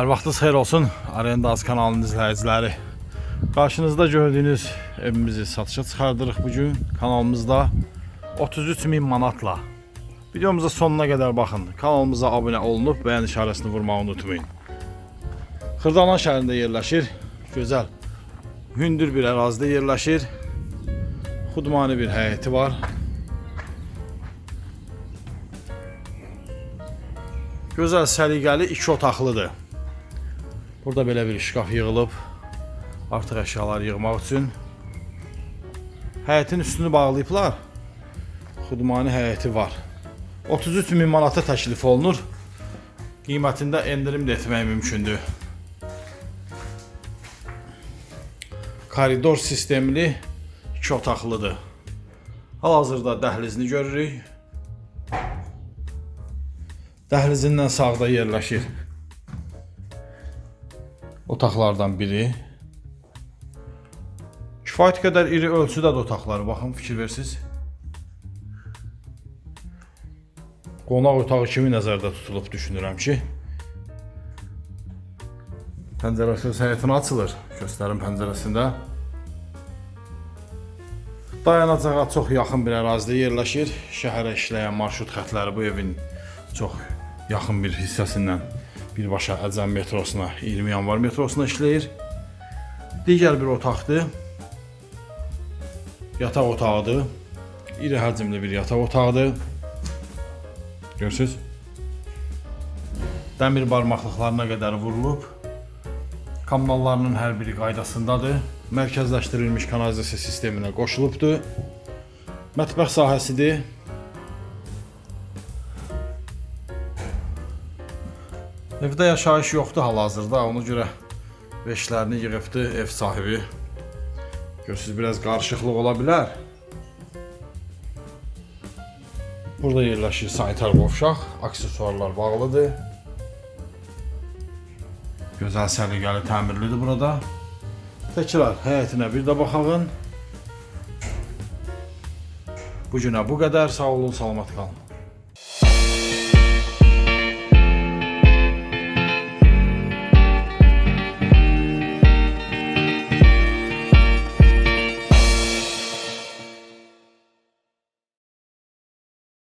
Hər vaxtınız xeyir olsun Arendaz kanalının izləyiciləri. Qarşınızda gördüyünüz evimizi satışa çıxardırıq bu kanalımızda 33 min manatla. Videomuza sonuna qədər baxın. Kanalımıza abunə olunub bəyən işarəsini vurmağı unutmayın. Xırdalan şəhərində yerləşir. Gözəl. Hündür bir ərazidə yerləşir. Xudmani bir həyəti var. Gözəl səliqəli iki otaqlıdır. Burada belə bir şkaf yığılıb artıq əşyalar yığmaq üçün. Həyətin üstünü bağlayıblar. Xudmani həyəti var. 33 min manata təklif olunur. Qiymətində endirim də etmək mümkündür. Koridor sistemli iki otaqlıdır. Hal-hazırda dəhlizini görürük. Dəhlizindən sağda yerləşir otaqlardan biri. Kifayət qədər iri ölçüdə də otaqları. Baxın, fikir versiniz. Qonaq otağı kimi nəzərdə tutulub düşünürəm ki. Pəncərəsi həyətinə açılır. Göstərim pəncərəsində. Dayanacağa çox yaxın bir ərazidə yerləşir. Şəhərə işləyən marşrut xətləri bu evin çox yaxın bir hissəsindən birbaşa Əcəm metrosuna, 20 yanvar metrosuna işləyir. Digər bir otaqdır. Yataq otağıdır. İri həcmli bir yataq otağıdır. Görürsüz? Dəmir barmaqlıqlarına qədər vurulub. Kommunallarının hər biri qaydasındadır. Mərkəzləşdirilmiş kanalizasiya sisteminə qoşulubdur. Mətbəx sahəsidir. Evdə yaşayış yoxdur hal-hazırda. Ona görə veşlərini yığıbdı ev sahibi. Görürsüz biraz qarışıqlıq ola bilər. Burada yerləşir sanitar qovşaq, aksesuarlar bağlıdır. Gözəl səliqəli təmirlidir burada. Təkrar həyətinə bir də baxağın. Bu günə bu qədər. Sağ olun, salamat qalın.